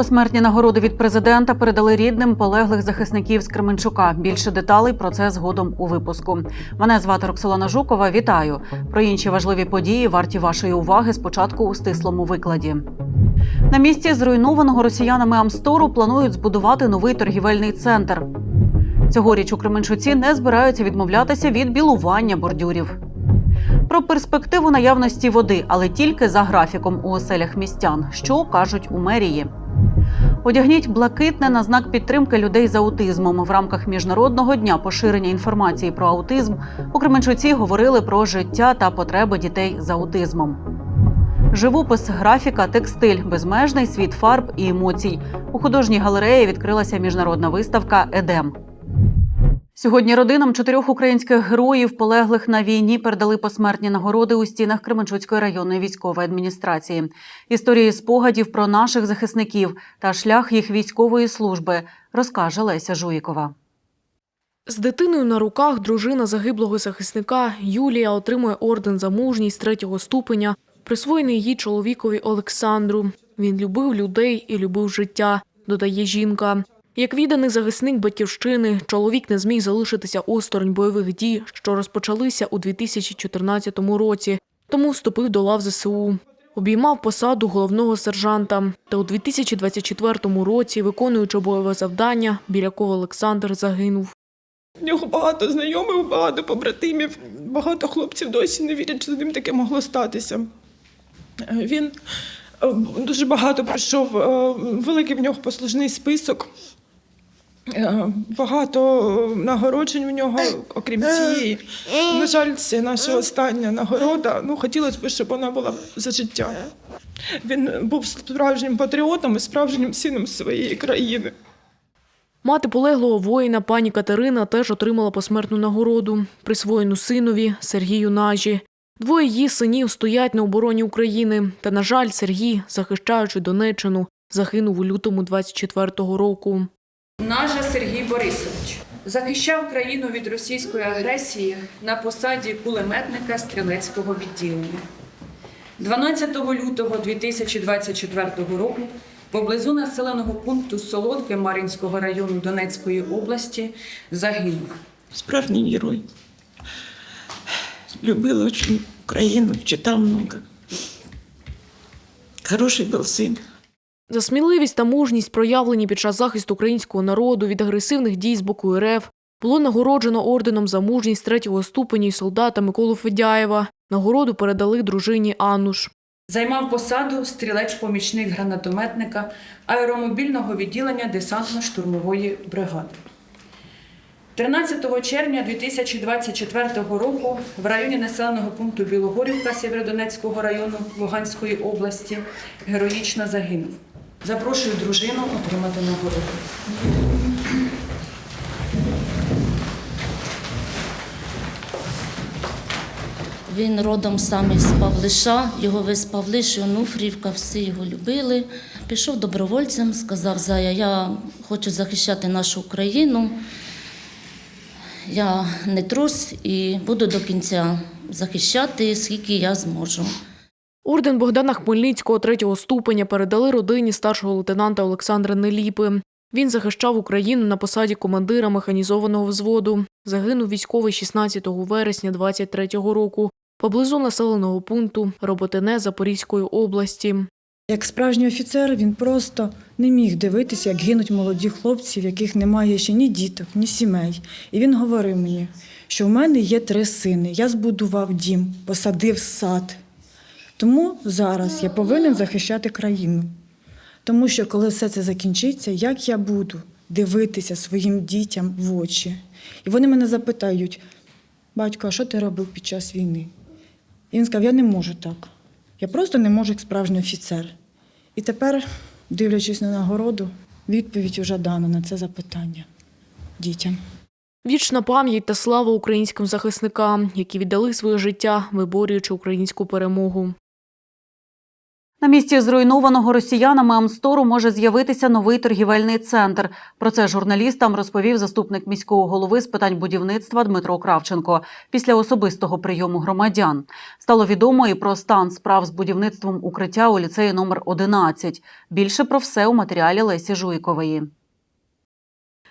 Посмертні нагороди від президента передали рідним полеглих захисників з Кременчука. Більше деталей про це згодом у випуску. Мене звати Роксолана Жукова. Вітаю про інші важливі події. Варті вашої уваги спочатку у стислому викладі. На місці зруйнованого росіянами Амстору планують збудувати новий торгівельний центр. Цьогоріч у Кременчуці не збираються відмовлятися від білування бордюрів. Про перспективу наявності води, але тільки за графіком у оселях містян, що кажуть у мерії. Одягніть блакитне на знак підтримки людей з аутизмом. В рамках міжнародного дня поширення інформації про аутизм у Кременчуці говорили про життя та потреби дітей з аутизмом. Живопис, графіка, текстиль, безмежний світ фарб і емоцій. У художній галереї відкрилася міжнародна виставка Едем. Сьогодні родинам чотирьох українських героїв, полеглих на війні, передали посмертні нагороди у стінах Кременчуцької районної військової адміністрації. Історії спогадів про наших захисників та шлях їх військової служби розкаже Леся Жуїкова. З дитиною на руках дружина загиблого захисника Юлія отримує орден за мужність третього ступеня, присвоєний її чоловікові Олександру. Він любив людей і любив життя, додає жінка. Як відданий захисник батьківщини, чоловік не зміг залишитися осторонь бойових дій, що розпочалися у 2014 році, тому вступив до лав ЗСУ. Обіймав посаду головного сержанта. Та у 2024 році, виконуючи бойове завдання, Біляков Олександр загинув. В нього багато знайомих, багато побратимів, багато хлопців досі не вірять, що з ним таке могло статися. Він е, дуже багато пройшов, е, великий в нього послужний список. Е, Багато нагороджень в нього, окрім цієї. На жаль, це наша остання нагорода. Ну, хотілося б, щоб вона була за життя. Він був справжнім патріотом і справжнім сином своєї країни. Мати полеглого воїна пані Катерина теж отримала посмертну нагороду, присвоєну синові Сергію Нажі. Двоє її синів стоять на обороні України. Та, на жаль, Сергій, захищаючи Донеччину, загинув у лютому 24-го року. Нажа Сергій Борисович захищав країну від російської агресії на посаді кулеметника стрілецького відділення. 12 лютого 2024 року поблизу населеного пункту Солодке Мар'їнського району Донецької області загинув. Справжній герой. Любил очень Украину, читал много. Хороший был сын. За сміливість та мужність, проявлені під час захисту українського народу від агресивних дій з боку РФ, було нагороджено орденом за мужність третього ступеня й солдата Миколу Федяєва. Нагороду передали дружині Аннуш. Займав посаду стрілець-помічник гранатометника аеромобільного відділення десантно-штурмової бригади. 13 червня 2024 року в районі населеного пункту Білогорівка Сєвєродонецького району Луганської області героїчно загинув. Запрошую дружину отримати нагороду. Він родом сам із Павлиша, його весь Павлиш, Онуфрівка, всі його любили. Пішов добровольцем, сказав Зая, я хочу захищати нашу Україну. Я не трус і буду до кінця захищати, скільки я зможу. Орден Богдана Хмельницького третього ступеня передали родині старшого лейтенанта Олександра Неліпи. Він захищав Україну на посаді командира механізованого взводу. Загинув військовий 16 вересня 23-го року поблизу населеного пункту Роботине Запорізької області. Як справжній офіцер, він просто не міг дивитися, як гинуть молоді хлопці, в яких немає ще ні діток, ні сімей. І він говорив мені, що в мене є три сини. Я збудував дім, посадив сад. Тому зараз я повинен захищати країну. Тому що коли все це закінчиться, як я буду дивитися своїм дітям в очі? І вони мене запитають, батько, а що ти робив під час війни? І він сказав, я не можу так. Я просто не можу як справжній офіцер. І тепер, дивлячись на нагороду, відповідь вже дана на це запитання дітям. Вічна пам'ять та слава українським захисникам, які віддали своє життя, виборюючи українську перемогу. На місці зруйнованого росіянами Амстору може з'явитися новий торгівельний центр. Про це журналістам розповів заступник міського голови з питань будівництва Дмитро Кравченко після особистого прийому громадян. Стало відомо і про стан справ з будівництвом укриття у ліцеї номер 11. Більше про все у матеріалі Лесі Жуйкової.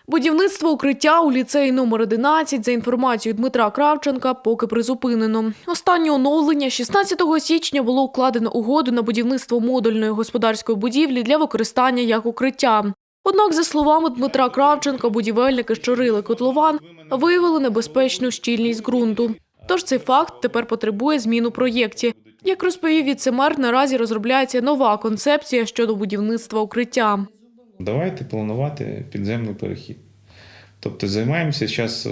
Будівництво укриття у ліцеї номер 11, за інформацією Дмитра Кравченка, поки призупинено. Останнє оновлення 16 січня було укладено угоду на будівництво модульної господарської будівлі для використання як укриття. Однак, за словами Дмитра Кравченка, будівельники, що рили котлован, виявили небезпечну щільність ґрунту. Тож цей факт тепер потребує змін у проєкті. Як розповів віцемер, наразі розробляється нова концепція щодо будівництва укриття. Давайте планувати підземний перехід. Тобто займаємося зараз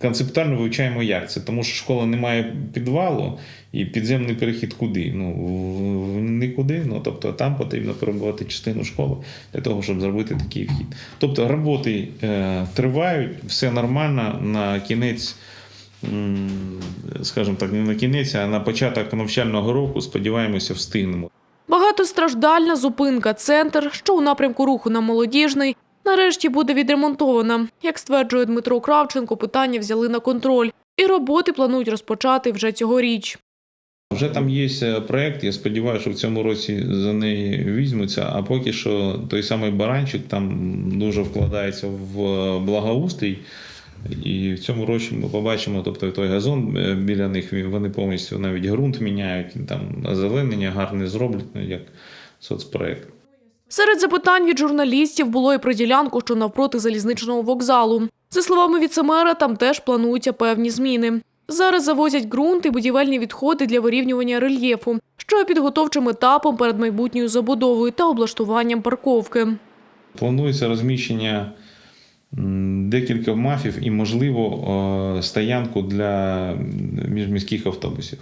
концептуально вивчаємо, як це, тому що школа не має підвалу, і підземний перехід куди? Ну, нікуди. Ну, тобто там потрібно перебувати частину школи для того, щоб зробити такий вхід. Тобто роботи е, тривають, все нормально на кінець. Скажімо так, не на кінець, а на початок навчального року, сподіваємося, встигнемо. Багатостраждальна зупинка центр, що у напрямку руху на молодіжний, нарешті буде відремонтована. Як стверджує Дмитро Кравченко, питання взяли на контроль, і роботи планують розпочати вже цьогоріч. Вже там є е, проект, я сподіваюся, що в цьому році за неї візьмуться, а поки що той самий баранчик там дуже вкладається в е, благоустрій. І в цьому році ми побачимо, тобто той газон е, біля них вони повністю навіть ґрунт міняють, там озеленення гарне зроблять, ну, як соцпроект. Серед запитань від журналістів було і про ділянку, що навпроти залізничного вокзалу. За словами віцемера, там теж плануються певні зміни. Зараз завозять ґрунт і будівельні відходи для вирівнювання рельєфу, що є підготовчим етапом перед майбутньою забудовою та облаштуванням парковки. Планується розміщення декілька мафів і, можливо, е, стоянку для міжміських автобусів.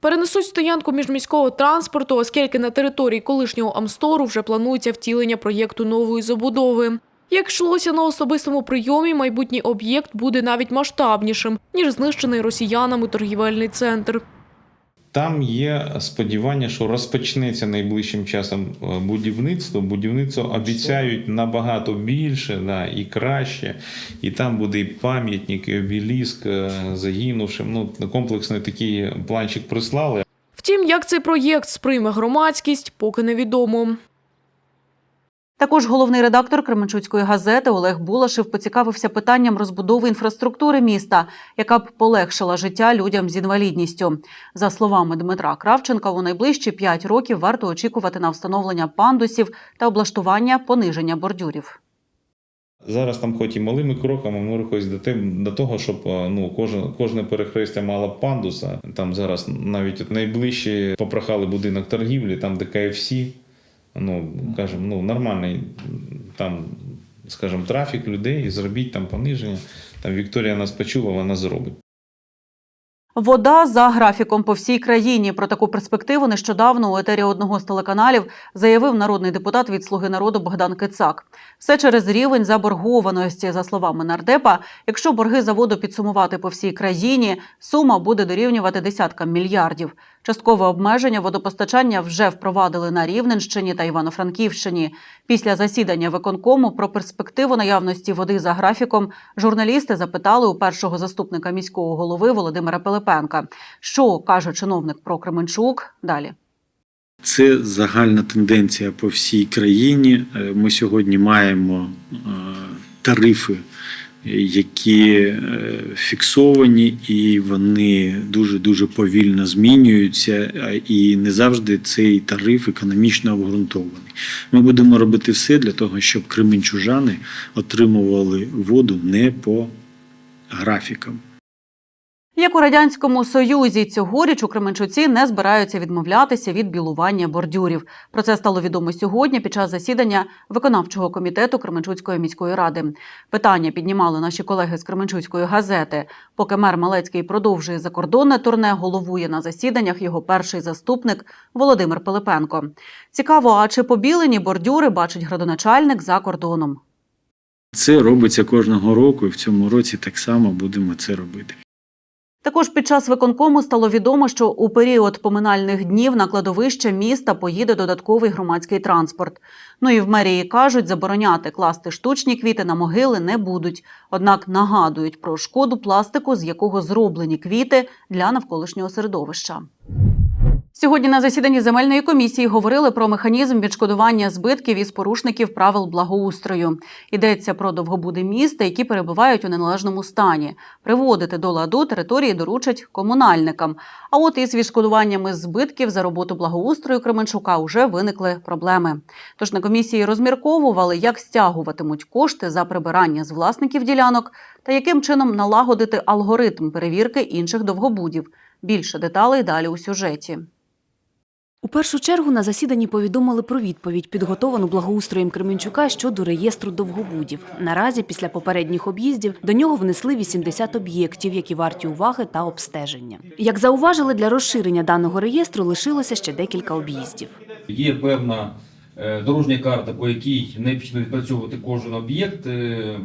Перенесуть стоянку міжміського транспорту, оскільки на території колишнього Амстору вже планується втілення проєкту нової забудови. Як йшлося на особистому прийомі, майбутній об'єкт буде навіть масштабнішим, ніж знищений росіянами торгівельний центр. Там є сподівання, що розпочнеться найближчим часом е, будівництво. Будівництво обіцяють набагато більше да, і краще. І там буде і пам'ятник, і обеліск е, загинувшим. Ну, комплексний такий планчик прислали. Втім, як цей проєкт сприйме громадськість, поки невідомо. Також головний редактор Кременчуцької газети Олег Булашев поцікавився питанням розбудови інфраструктури міста, яка б полегшила життя людям з інвалідністю. За словами Дмитра Кравченка, у найближчі п'ять років варто очікувати на встановлення пандусів та облаштування пониження бордюрів. Зараз там, хоч і малими кроками, ми рухаємось до, те- до того, щоб е, ну, кожне, кожне перехрестя мало пандуса. Там зараз навіть от найближче попрохали будинок торгівлі, там де КФС, ну, кажемо, ну, нормальний там, скажімо, трафік людей, і зробіть там пониження. Там Вікторія нас почула, вона зробить. Вода за графіком по всій країні. Про таку перспективу нещодавно у етері одного з телеканалів заявив народний депутат від Слуги народу Богдан Кицак. Все через рівень заборгованості. За словами нардепа, якщо борги за воду підсумувати по всій країні, сума буде дорівнювати десяткам мільярдів. Часткове обмеження водопостачання вже впровадили на Рівненщині та Івано-Франківщині. Після засідання виконкому про перспективу наявності води за графіком журналісти запитали у першого заступника міського голови Володимира Пилипенка. Що каже чиновник про Кременчук? Далі. Це загальна тенденція по всій країні. Е, Ми сьогодні маємо е, тарифи, які е, фіксовані, і вони дуже дуже повільно змінюються, і не завжди цей тариф економічно обґрунтований. Ми будемо робити все для того, щоб кременчужани отримували воду не по графікам. Як у радянському союзі цьогоріч у Кременчуці не збираються відмовлятися від білування бордюрів. Про це стало відомо сьогодні під час засідання виконавчого комітету Кременчуцької міської ради. Питання піднімали наші колеги з Кременчуцької газети. Поки мер Малецький продовжує закордонне турне, головує на засіданнях його перший заступник Володимир Пилипенко. Цікаво, а чи побілені бордюри бачить градоначальник за кордоном? Це робиться кожного року, і в цьому році так само будемо це робити. Також під час виконкому стало відомо, що у період поминальних днів на кладовище міста поїде додатковий громадський транспорт. Ну і в мерії кажуть, забороняти класти штучні квіти на могили не будуть. Однак нагадують про шкоду пластику, з якого зроблені квіти для навколишнього середовища. Сьогодні на засіданні земельної комісії говорили про механізм відшкодування збитків із порушників правил благоустрою. Йдеться про довгобуди міста, які перебувають у неналежному стані. Приводити до ладу території доручать комунальникам. А от із відшкодуваннями збитків за роботу благоустрою Кременчука вже виникли проблеми. Тож на комісії розмірковували, як стягуватимуть кошти за прибирання з власників ділянок та яким чином налагодити алгоритм перевірки інших довгобудів. Більше деталей далі у сюжеті. У першу чергу на засіданні повідомили про відповідь, підготовану благоустроєм Кременчука щодо реєстру довгобудів. Наразі, після попередніх об'їздів, до нього внесли 80 об'єктів, які варті уваги та обстеження. Як зауважили, для розширення даного реєстру лишилося ще декілька об'їздів. Є певна е, дорожня карта, по якій необхідно відпрацьовувати кожен об'єкт, е,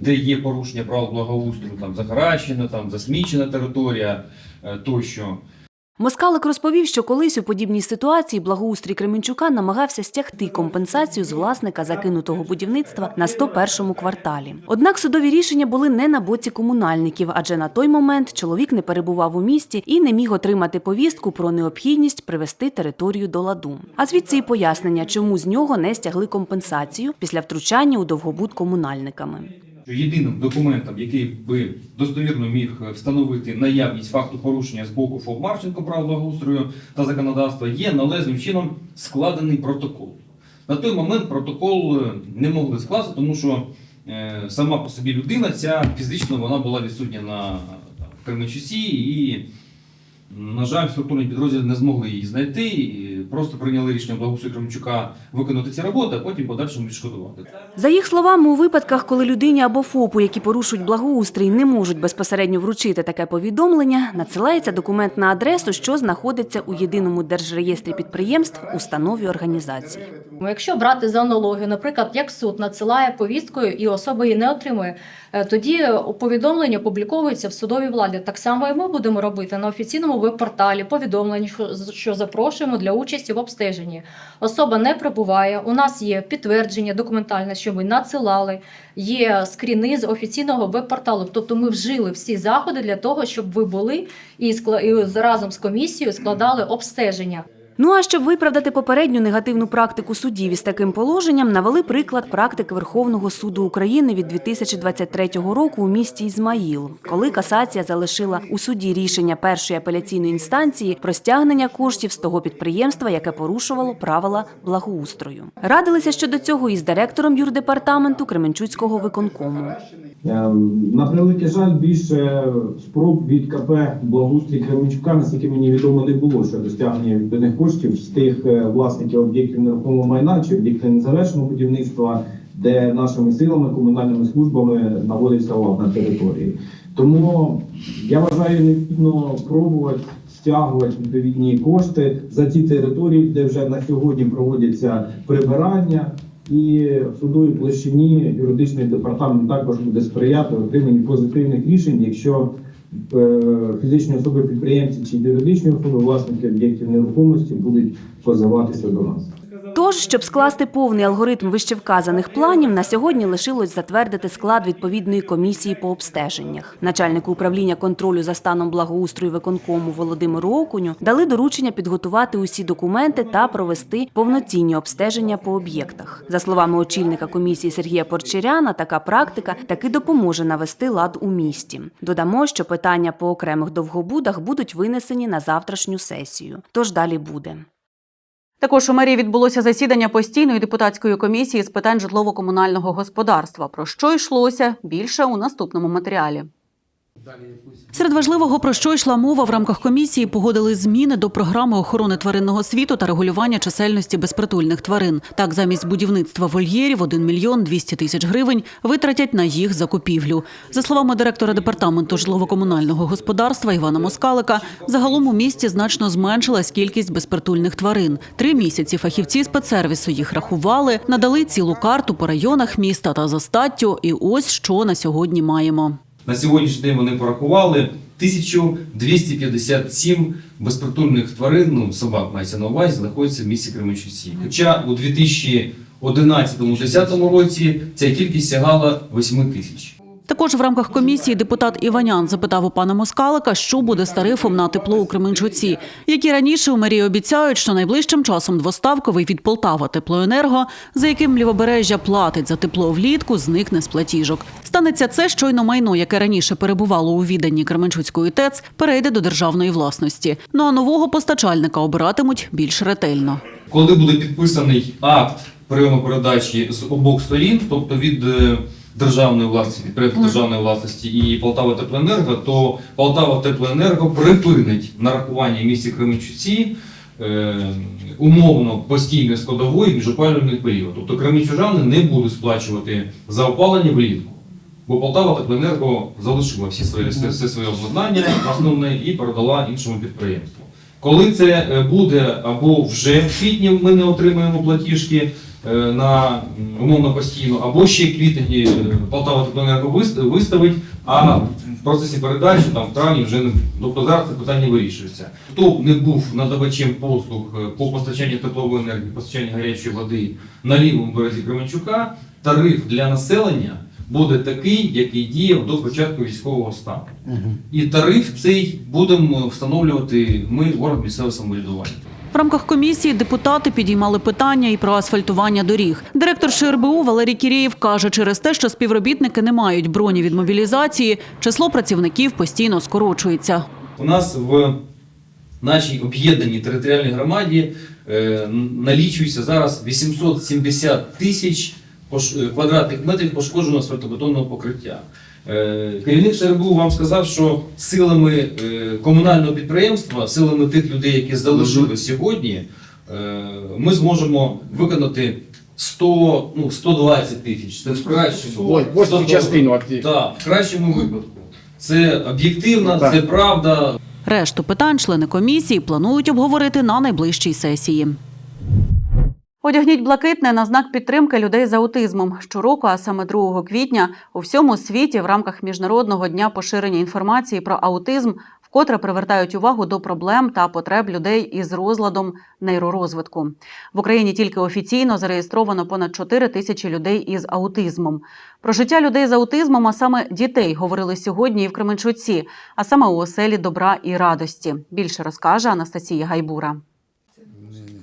де є порушення правил благоустрою, там захаращена, там засмічена територія е, тощо. Москалик розповів, що колись у подібній ситуації благоустрій Кременчука намагався стягти компенсацію з власника закинутого будівництва на 101-му кварталі. Однак судові рішення були не на боці комунальників, адже на той момент чоловік не перебував у місті і не міг отримати повістку про необхідність привести територію до ладу. А звідси і пояснення, чому з нього не стягли компенсацію після втручання у довгобуд комунальниками. Що Єдиним документом, який би достовірно міг встановити наявність факту порушення з боку ФОП Марченко прав благоустрою та законодавства, є належним чином складений протокол. На той момент протокол е, не могли скласти, тому що е, сама по собі людина, ця фізично вона була відсутня на Кременчусі і, на жаль, структурні підрозділи не змогли її знайти. Просто прийняли рішення благоустрою Кременчука виконати ці роботи, а потім подальшому відшкодувати. За їх словами, у випадках, коли людині або ФОПу, які порушують благоустрій, не можуть безпосередньо вручити таке повідомлення, надсилається документ на адресу, що знаходиться у єдиному держреєстрі підприємств, установі організації. Якщо брати за аналогію, наприклад, як суд надсилає повісткою і особа її не отримує, тоді повідомлення опубліковується в судовій владі. Так само і ми будемо робити на офіційному веб-порталі повідомлення, що- запрошуємо для участі в обстеженні. Особа не прибуває. У нас є підтвердження документальне, що ми надсилали, є скріни з офіційного веб-порталу. Тобто ми вжили всі заходи для того, щоб ви були і разом з комісією складали обстеження. Ну а щоб виправдати попередню негативну практику судів із таким положенням, навели приклад практики Верховного суду України від 2023 року у місті Ізмаїл, коли касація залишила у суді рішення першої апеляційної інстанції про стягнення коштів з того підприємства, яке порушувало правила благоустрою. Радилися щодо цього із директором юрдепартаменту Кременчуцького виконкому. Е, На превеликий жаль, більше спроб від КП Благоустрій Кременчука, наскільки мені відомо, не було щодо стягнення відповідних коштів з тих е, власників об'єктів нерухомого майна чи об'єктів незавершеного будівництва, де нашими силами, комунальними службами наводився лад на території. Тому я вважаю, необхідно пробувати стягувати відповідні кошти за ті території, де вже на сьогодні проводяться прибирання. І в судовій площині юридичний департамент також буде сприяти отриманні позитивних рішень, якщо фізичні особи підприємці чи юридичні особи, власники об'єктів нерухомості будуть позиватися до нас. Тож, щоб скласти повний алгоритм вищевказаних планів, на сьогодні лишилось затвердити склад відповідної комісії по обстеженнях. Начальнику управління контролю за станом благоустрою виконкому Володимиру Окуню дали доручення підготувати усі документи та провести повноцінні обстеження по об'єктах. За словами очільника комісії Сергія Порчеряна, така практика таки допоможе навести лад у місті. Додамо, що питання по окремих довгобудах будуть винесені на завтрашню сесію. Тож далі буде. Також у мерії відбулося засідання постійної депутатської комісії з питань житлово-комунального господарства. Про що йшлося більше у наступному матеріалі. Серед важливого, про що йшла мова в рамках комісії, погодили зміни до програми охорони тваринного світу та регулювання чисельності безпритульних тварин. Так, замість будівництва вольєрів 1 мільйон 200 тисяч гривень витратять на їх закупівлю. За словами директора департаменту житлово-комунального господарства Івана Москалика, загалом у місті значно зменшилась кількість безпритульних тварин. Три місяці фахівці спецсервісу їх рахували, надали цілу карту по районах міста та за статтю. І ось що на сьогодні маємо. На сьогоднішній день вони порахували 1257 безпритульних тварин, ну собак мається на увазі, знаходяться в місті Кременчуці. Хоча у 2011-2010 році ця кількість сягала 8 тисяч. Також в рамках комісії депутат Іванян запитав у пана Москалика, що буде з тарифом на тепло у Кременчуці. Як і раніше у мерії обіцяють, що найближчим часом двоставковий від Полтава теплоенерго, за яким лівобережжя платить за тепло влітку, зникне з платіжок. Станеться це щойно майно, яке раніше перебувало у відданні Кременчуцької ТЕЦ, перейде до державної власності. Ну а нового постачальника обиратимуть більш ретельно. Коли буде підписаний акт прийому передачі з обох сторін, тобто від е, державної власності, підприємства державної власності і Полтава Теплоенерго, то Полтава Теплоенерго припинить нарахування місті Кременчуці е, умовно постійної складової між опалювальний період. Тобто кременчужани не будуть сплачувати за опалення влітку. Бо Полтава Теплоенерго залишила всі свої, все своє обладнання основне і передала іншому підприємству. Коли це е, буде або вже в квітні ми не отримаємо платіжки на умовно постійно, або ще квітні е, Полтава Теплоенерго вис- виставить, а в процесі передачі там в травні вже не тобто зараз це питання вирішується. Хто не був надавачем послуг е, по постачанню теплової енергії, постачанню гарячої води на лівому березі Кременчука, тариф для населення буде такий, який діяв до початку військового стану. І тариф цей будемо встановлювати ми, орган місцевого самоврядування. В рамках комісії депутати підіймали питання і про асфальтування доріг. Директор ШРБУ Валерій Кірєєв каже, через те, що співробітники не мають броні від мобілізації, число працівників постійно скорочується. У нас в нашій об'єднаній територіальній громаді е, налічується зараз 870 тисяч квадратних метрів пошкодженого асфальтобетонного покриття. Е, Керівник ШРБУ вам сказав, що силами е, комунального підприємства, силами тих людей, які залишили сьогодні, е, ми зможемо виконати 100, ну, 120 тисяч. Це в кращому. Частину. Так, в кращому випадку. Це об'єктивно, це правда. Решту питань члени комісії планують обговорити на найближчій сесії. Одягніть блакитне на знак підтримки людей з аутизмом. Щороку, а саме 2 квітня, у всьому світі в рамках міжнародного дня поширення інформації про аутизм вкотре привертають увагу до проблем та потреб людей із розладом нейророзвитку. В Україні тільки офіційно зареєстровано понад 4 тисячі людей із аутизмом. Про життя людей з аутизмом, а саме дітей, говорили сьогодні і в Кременчуці, а саме у оселі добра і радості. Більше розкаже Анастасія Гайбура.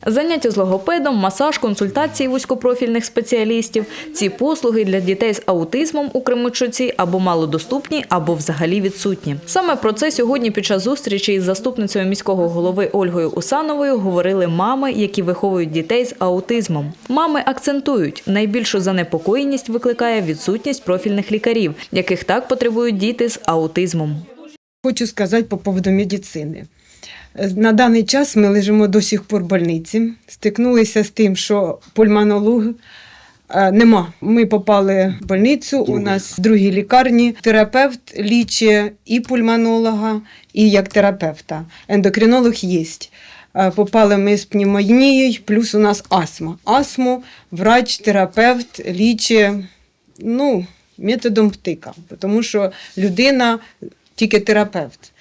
Заняття з логопедом, масаж, консультації вузькопрофільних спеціалістів. Ці послуги для дітей з аутизмом у Кременчуці або малодоступні, або взагалі відсутні. Саме про це сьогодні під час зустрічі із заступницею міського голови Ольгою Усановою говорили мами, які виховують дітей з аутизмом. Мами акцентують, найбільшу занепокоєність викликає відсутність профільних лікарів, яких так потребують діти з аутизмом. Хочу сказати по поводу медицини. На даний час ми лежимо до сих пор в больниці. Стикнулися з тим, що пульмонолог е, нема. Ми попали в больницю. У нас в другій лікарні терапевт лічить і пульмонолога, і як терапевта. Ендокринолог є. Е, Попали ми з пневмонією, плюс у нас астма. Астму врач, терапевт лічить ну, методом втика, тому що людина тільки терапевт.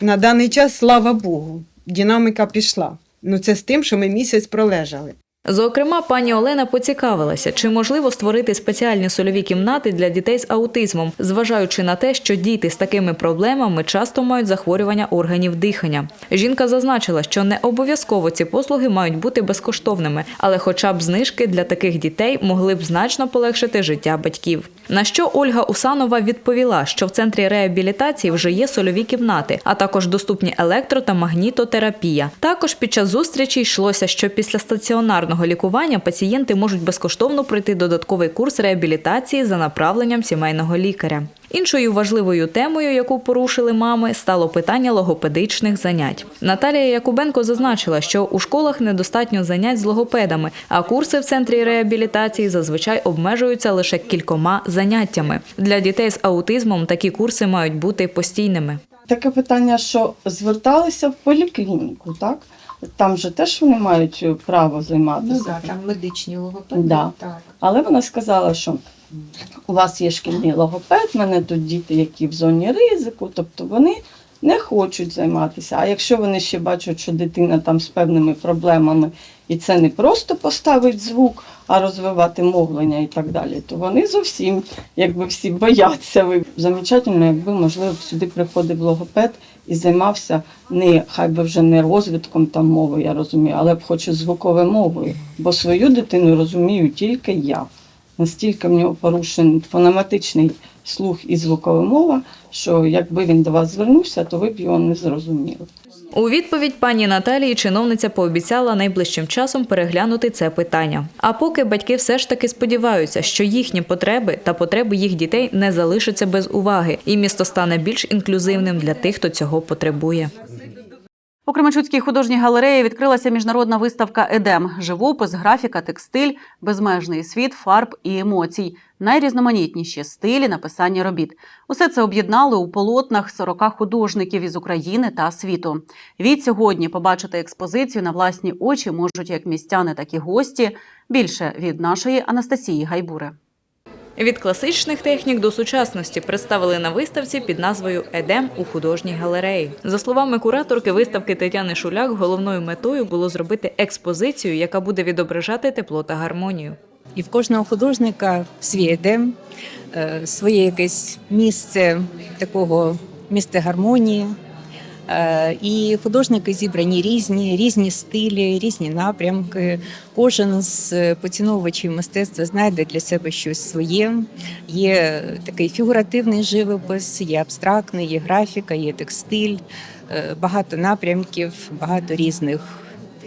На даний час, слава Богу, динаміка пішла. Ну це з тим, що ми місяць пролежали. Зокрема, пані Олена поцікавилася, чи можливо створити спеціальні сольові кімнати для дітей з аутизмом, зважаючи на те, що діти з такими проблемами часто мають захворювання органів дихання. Жінка зазначила, що не обов'язково ці послуги мають бути безкоштовними, але хоча б знижки для таких дітей могли б значно полегшити життя батьків. На що Ольга Усанова відповіла, що в центрі реабілітації вже є сольові кімнати, а також доступні електро та магнітотерапія. Також під час зустрічі йшлося, що після стаціонарного лікування пацієнти можуть безкоштовно пройти додатковий курс реабілітації за направленням сімейного лікаря. Іншою важливою темою, яку порушили мами, стало питання логопедичних занять. Наталія Якубенко зазначила, що у школах недостатньо занять з логопедами, а курси в центрі реабілітації зазвичай обмежуються лише кількома заняттями. Для дітей з аутизмом такі курси мають бути постійними. Таке питання, що зверталися в поліклініку, так? Там же теж вони мають право займатися. Ну так, там медичні логопеди. Да. Так. Але вона сказала, що у вас є шкільний логопед, в мене тут діти, які в зоні ризику, тобто вони не хочуть займатися. А якщо вони ще бачать, що дитина там з певними проблемами, і це не просто поставить звук, а розвивати мовлення і так далі, то вони зовсім, якби всі бояться. Замечательно, якби можливо сюди приходив логопед і займався не хай би вже не розвитком там мови, я розумію, але б хоч і звуковою мовою. Бо свою дитину розумію тільки я. Настільки в нього порушений фонематичний слух і звукова мова, що якби він до вас звернувся, то ви б його не зрозуміли. У відповідь пані Наталії чиновниця пообіцяла найближчим часом переглянути це питання. А поки батьки все ж таки сподіваються, що їхні потреби та потреби їх дітей не залишаться без уваги, і місто стане більш інклюзивним для тих, хто цього потребує. У Кременчуцькій художній галереї відкрилася міжнародна виставка Едем живопис, графіка, текстиль, безмежний світ, фарб і емоцій, найрізноманітніші стилі написання робіт. Усе це об'єднали у полотнах 40 художників із України та світу. Від сьогодні побачити експозицію на власні очі можуть як містяни, так і гості. Більше від нашої Анастасії Гайбури. Від класичних технік до сучасності представили на виставці під назвою Едем у художній галереї. За словами кураторки виставки Тетяни Шуляк, головною метою було зробити експозицію, яка буде відображати тепло та гармонію. І в кожного художника свій едем, е, своє якесь місце такого місце гармонії. Е, І художники зібрані різні, різні стилі, різні напрямки. Кожен з поціновувачів мистецтва знайде для себе щось своє. Є такий фігуративний живопис, є абстрактний, є графіка, є текстиль, е, багато напрямків, багато різних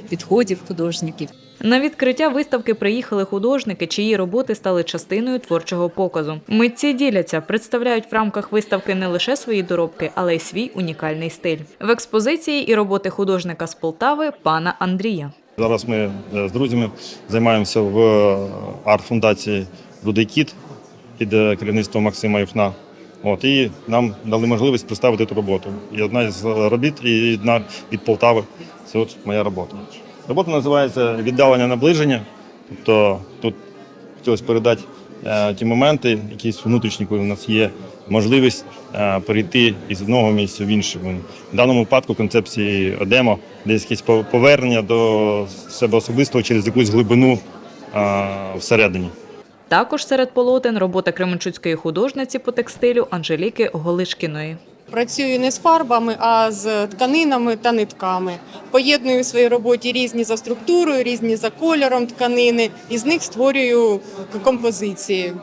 підходів художників. На відкриття виставки приїхали художники, чиї роботи стали частиною творчого показу. Митці діляться, представляють в рамках виставки не лише свої доробки, але й свій унікальний стиль. В експозиції і роботи художника з Полтави пана Андрія. Зараз ми е, з друзями займаємося в арт-фундації Рудий Кіт під е, керівництвом Максима Юхна. От, і нам дали можливість представити цю роботу. І одна з робіт, і одна від Полтави. Це от моя робота. Робота називається Віддалення наближення. Тобто тут хотілося передати е, ті моменти, якісь внутрішні, коли у нас є можливість е, перейти із одного місця в інше. В даному випадку концепції Одемо, десь якесь повернення до себе особистого через якусь глибину е, всередині. Також серед полотен робота кременчуцької художниці по текстилю Анжеліки Голишкіної. Працюю не з фарбами, а з тканинами та нитками. Поєдную в своїй роботі різні за структурою, різні за кольором тканини, і з них створюю композиції.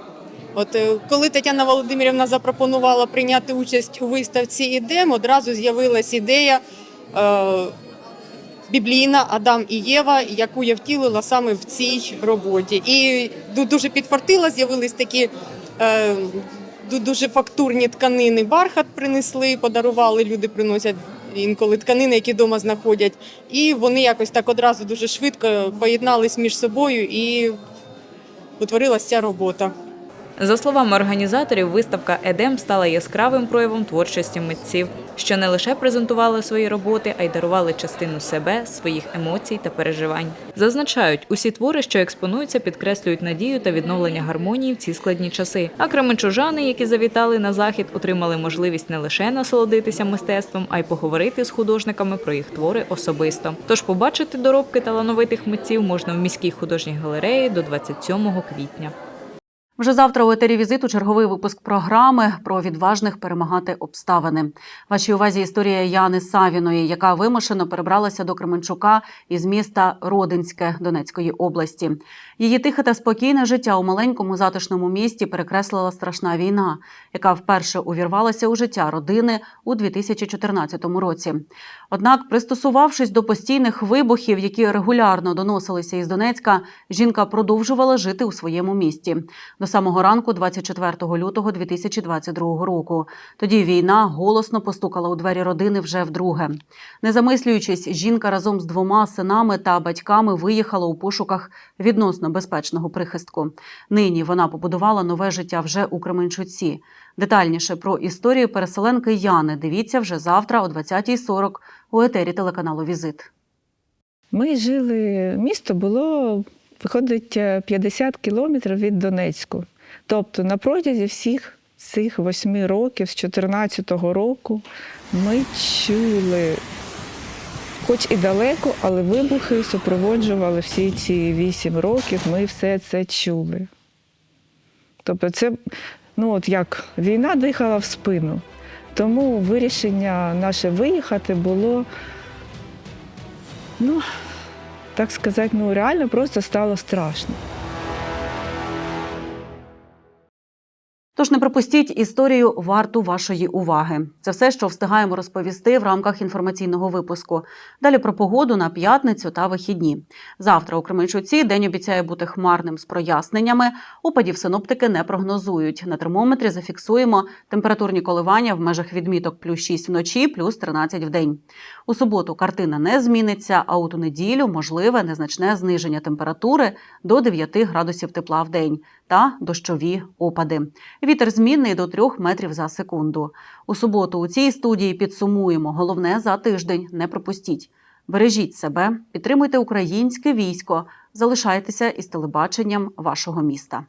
От е, коли Тетяна Володимирівна запропонувала прийняти участь у виставці ідем, одразу з'явилась ідея е, біблійна Адам і Єва, яку я втілила саме в цій роботі. І дуже підфартила, з'явились такі. Дуже фактурні тканини. Бархат принесли, подарували, люди приносять інколи тканини, які вдома знаходять. І вони якось так одразу дуже швидко поєднались між собою і утворилася ця робота. За словами організаторів, виставка Едем стала яскравим проявом творчості митців, що не лише презентували свої роботи, а й дарували частину себе, своїх емоцій та переживань. Зазначають, усі твори, що експонуються, підкреслюють надію та відновлення гармонії в ці складні часи. А кременчужани, які завітали на захід, отримали можливість не лише насолодитися мистецтвом, а й поговорити з художниками про їх твори особисто. Тож побачити доробки талановитих митців можна в міській художній галереї до 27 квітня. Вже завтра у етері візиту черговий випуск програми про відважних перемагати обставини. Вашій увазі історія Яни Савіної, яка вимушено перебралася до Кременчука із міста Родинське Донецької області. Її тихе та спокійне життя у маленькому затишному місті перекреслила страшна війна, яка вперше увірвалася у життя родини у 2014 році. Однак, пристосувавшись до постійних вибухів, які регулярно доносилися із Донецька, жінка продовжувала жити у своєму місті до самого ранку, 24 лютого 2022 року. Тоді війна голосно постукала у двері родини вже вдруге. Не замислюючись, жінка разом з двома синами та батьками виїхала у пошуках відносно безпечного прихистку. Нині вона побудувала нове життя вже у Кременчуці. Детальніше про історію переселенки Яни дивіться вже завтра о 20.40 у етері телеканалу Візит. Ми жили, місто було, виходить, е, 50 кілометрів від Донецьку. Тобто на протязі всіх цих восьми років, з 14-го року, ми чули, хоч і далеко, але вибухи супроводжували всі ці вісім років, ми все це чули. Тобто це, ну от як війна дихала в спину. Тому вирішення наше виїхати було, ну, так сказати, ну реально просто стало страшно. Тож не пропустіть історію варту вашої уваги. Це все, що встигаємо розповісти в рамках інформаційного випуску. Далі про погоду на п'ятницю та вихідні. Завтра у Кременчуці день обіцяє бути хмарним з проясненнями. Опадів синоптики не прогнозують. На термометрі зафіксуємо температурні коливання в межах відміток плюс 6 вночі, плюс 13 в день. У суботу картина не зміниться, а от у неділю можливе незначне зниження температури до 9 градусів тепла в день та дощові опади. Вітер змінний до 3 метрів за секунду. У суботу у цій студії підсумуємо головне за тиждень. Не пропустіть. Бережіть себе, підтримуйте українське військо, залишайтеся із телебаченням вашого міста.